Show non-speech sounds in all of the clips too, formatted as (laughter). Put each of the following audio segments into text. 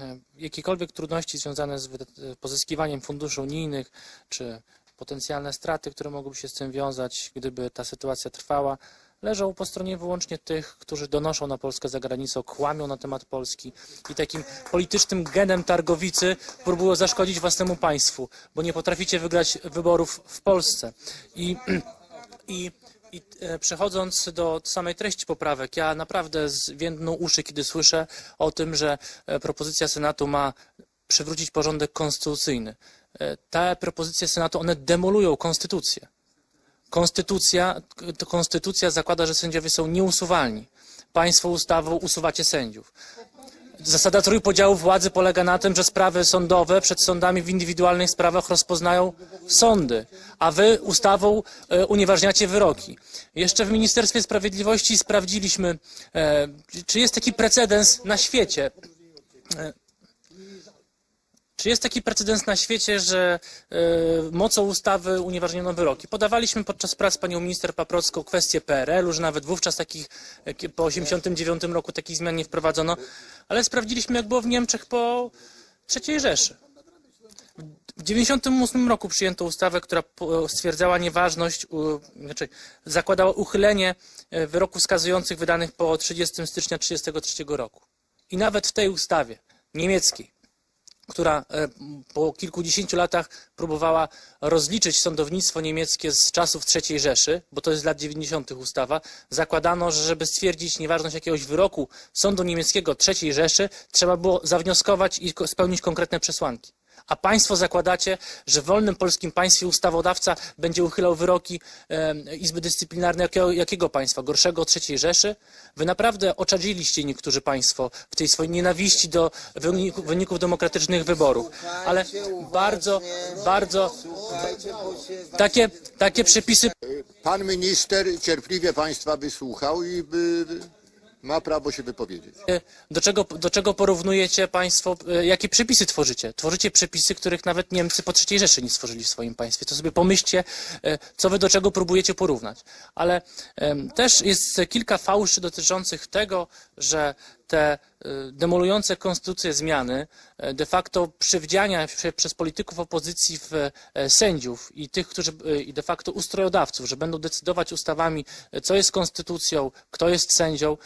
e, jakiekolwiek trudności związane z wyda- pozyskiwaniem funduszy unijnych, czy potencjalne straty, które mogłyby się z tym wiązać, gdyby ta sytuacja trwała, leżą po stronie wyłącznie tych, którzy donoszą na Polskę za granicą, kłamią na temat Polski i takim politycznym genem targowicy próbują zaszkodzić własnemu państwu, bo nie potraficie wygrać wyborów w Polsce. I, (clears throat) i, i e, przechodząc do samej treści poprawek, ja naprawdę zwiędną uszy, kiedy słyszę o tym, że e, propozycja Senatu ma przywrócić porządek konstytucyjny. E, Te propozycje Senatu, one demolują konstytucję. Konstytucja, konstytucja zakłada, że sędziowie są nieusuwalni. Państwo ustawą usuwacie sędziów. Zasada trójpodziału władzy polega na tym, że sprawy sądowe przed sądami w indywidualnych sprawach rozpoznają sądy, a wy ustawą e, unieważniacie wyroki. Jeszcze w Ministerstwie Sprawiedliwości sprawdziliśmy, e, czy jest taki precedens na świecie. Czy jest taki precedens na świecie, że e, mocą ustawy unieważniono wyroki? Podawaliśmy podczas prac panią minister Paprocką kwestię PRL-u, że nawet wówczas takich, e, po 89 roku takich zmian nie wprowadzono, ale sprawdziliśmy, jak było w Niemczech po III Rzeszy. W 98 roku przyjęto ustawę, która stwierdzała nieważność, znaczy zakładała uchylenie e, wyroków skazujących wydanych po 30 stycznia 1933 roku. I nawet w tej ustawie niemieckiej, która e, po kilkudziesięciu latach próbowała rozliczyć sądownictwo niemieckie z czasów III Rzeszy, bo to jest z lat 90. ustawa, zakładano, że żeby stwierdzić nieważność jakiegoś wyroku sądu niemieckiego III Rzeszy, trzeba było zawnioskować i spełnić konkretne przesłanki. A państwo zakładacie, że w wolnym polskim państwie ustawodawca będzie uchylał wyroki Izby Dyscyplinarnej jakiego, jakiego państwa? Gorszego od III Rzeszy? Wy naprawdę oczadziliście niektórzy państwo w tej swojej nienawiści do wyników, wyników demokratycznych wyborów. Ale bardzo, bardzo takie, takie przepisy Pan minister cierpliwie państwa wysłuchał i by, ma prawo się wypowiedzieć. do czego, do czego porównujecie państwo, e, jakie przepisy tworzycie? Tworzycie przepisy, których nawet Niemcy po III Rzeszy nie stworzyli w swoim państwie. To sobie pomyślcie, e, co wy do czego próbujecie porównać. Ale też jest kilka fałszy dotyczących tego, że te e, demolujące konstytucję zmiany e, de facto przywdziania się przez polityków opozycji w e, sędziów i tych, którzy e, i de facto ustrojodawców, że będą decydować ustawami, co jest konstytucją, kto jest sędzią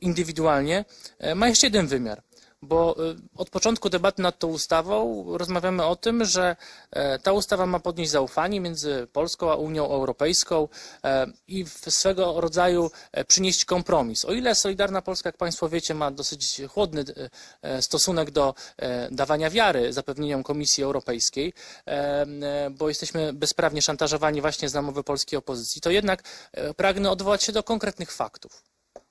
indywidualnie, e, ma jeszcze jeden wymiar. Bo e, od początku debaty nad tą ustawą rozmawiamy o tym, że e, ta ustawa ma podnieść zaufanie między Polską a Unią Europejską e, i swego rodzaju e, przynieść kompromis. O ile Solidarna Polska, jak Państwo wiecie, ma dosyć chłodny stosunek do dawania wiary zapewnieniom Komisji Europejskiej, bo jesteśmy bezprawnie szantażowani właśnie z namowy polskiej opozycji, to jednak pragnę odwołać się do konkretnych faktów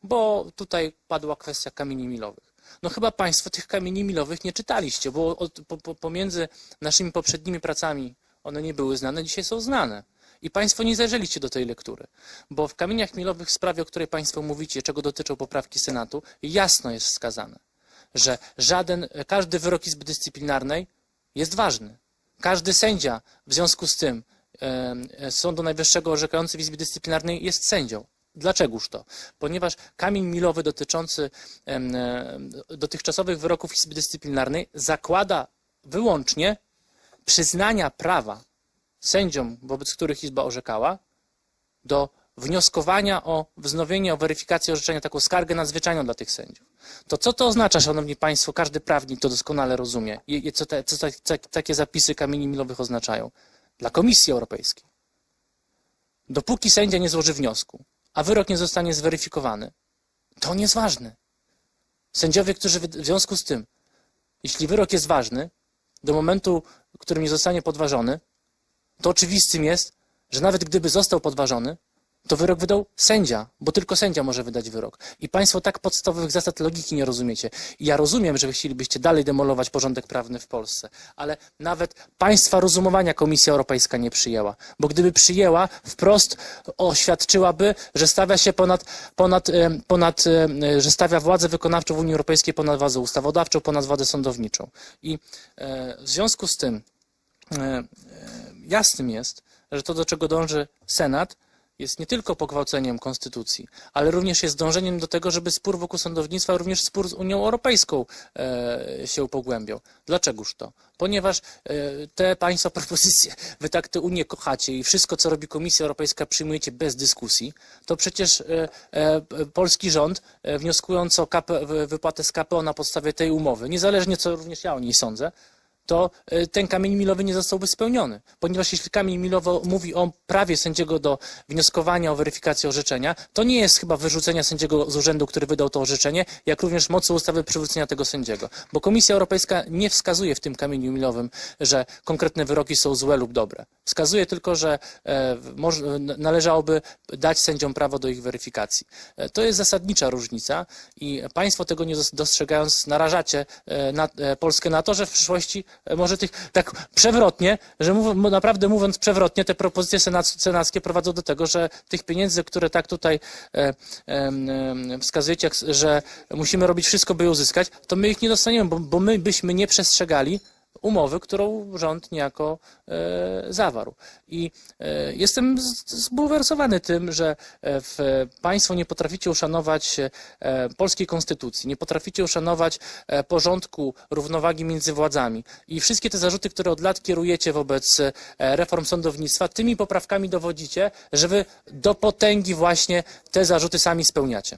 bo tutaj padła kwestia kamieni milowych. No chyba Państwo tych kamieni milowych nie czytaliście, bo od, po, po, pomiędzy naszymi poprzednimi pracami one nie były znane, dzisiaj są znane. I Państwo nie zajrzeliście do tej lektury, bo w kamieniach milowych w sprawie, o której Państwo mówicie, czego dotyczą poprawki Senatu, jasno jest wskazane, że żaden, każdy wyrok Izby Dyscyplinarnej jest ważny. Każdy sędzia w związku z tym Sądu Najwyższego orzekający w Izbie Dyscyplinarnej jest sędzią. Dlaczegoż to? Ponieważ kamień milowy dotyczący e, dotychczasowych wyroków Izby Dyscyplinarnej zakłada wyłącznie przyznania prawa sędziom, wobec których Izba orzekała, do wnioskowania o wznowienie, o weryfikację orzeczenia, taką skargę nadzwyczajną dla tych sędziów. To co to oznacza, Szanowni Państwo, każdy prawnik to doskonale rozumie, i- co, te, co takie zapisy kamieni milowych oznaczają dla Komisji Europejskiej. Dopóki sędzia nie złoży wniosku, a wyrok nie zostanie zweryfikowany, to on jest ważny. Sędziowie, którzy w związku z tym, jeśli wyrok jest ważny, do momentu, w którym nie zostanie podważony, to oczywistym jest, że nawet gdyby został podważony, to wyrok wydał sędzia, bo tylko sędzia może wydać wyrok. I Państwo tak podstawowych zasad logiki nie rozumiecie. I ja rozumiem, że wy chcielibyście dalej demolować porządek prawny w Polsce, ale nawet Państwa rozumowania Komisja Europejska nie przyjęła, bo gdyby przyjęła, wprost oświadczyłaby, że stawia się ponad, ponad, ponad że stawia władzę wykonawczą w Unii Europejskiej ponad władzę ustawodawczą, ponad władzę sądowniczą. I e, w związku z tym e, e, jasnym jest, że to, do czego dąży Senat, jest nie tylko pogwałceniem konstytucji, ale również jest dążeniem do tego, żeby spór wokół sądownictwa, również spór z Unią Europejską e, się pogłębiał. Dlaczegoż to? Ponieważ e, te państwa (laughs) propozycje, wy tak tę Unię kochacie i wszystko, co robi Komisja Europejska, przyjmujecie bez dyskusji, to przecież e, polski rząd, wnioskując o wypłatę z KPO na podstawie tej umowy, niezależnie co również ja o niej sądzę, to e, ten kamień milowy nie zostałby spełniony. Ponieważ jeśli kamień milowy mówi o prawie sędziego do wnioskowania o weryfikację orzeczenia, to nie jest chyba wyrzucenia sędziego z urzędu, który wydał to orzeczenie, jak również mocą ustawy przywrócenia tego sędziego. Bo Komisja Europejska nie wskazuje w tym kamieniu milowym, że konkretne wyroki są złe lub dobre. Wskazuje tylko, że e, należałoby dać sędziom prawo do ich weryfikacji. E, to jest zasadnicza różnica i Państwo tego nie dos- dostrzegając narażacie na, Polskę na to, że w przyszłości może tych tak przewrotnie, że mów, naprawdę mówiąc przewrotnie, te propozycje senac, senackie prowadzą do tego, że tych pieniędzy, które tak tutaj e, wskazujecie, że musimy robić wszystko, by je uzyskać, to my ich nie dostaniemy, bo, bo my byśmy nie przestrzegali umowy, którą rząd niejako e, zawarł. I e, jestem zbulwersowany tym, że e, państwo nie potraficie uszanować polskiej konstytucji, nie potraficie uszanować porządku równowagi między władzami. I wszystkie te zarzuty, które od lat kierujecie wobec reform sądownictwa, tymi poprawkami dowodzicie, że wy do potęgi właśnie te zarzuty sami spełniacie.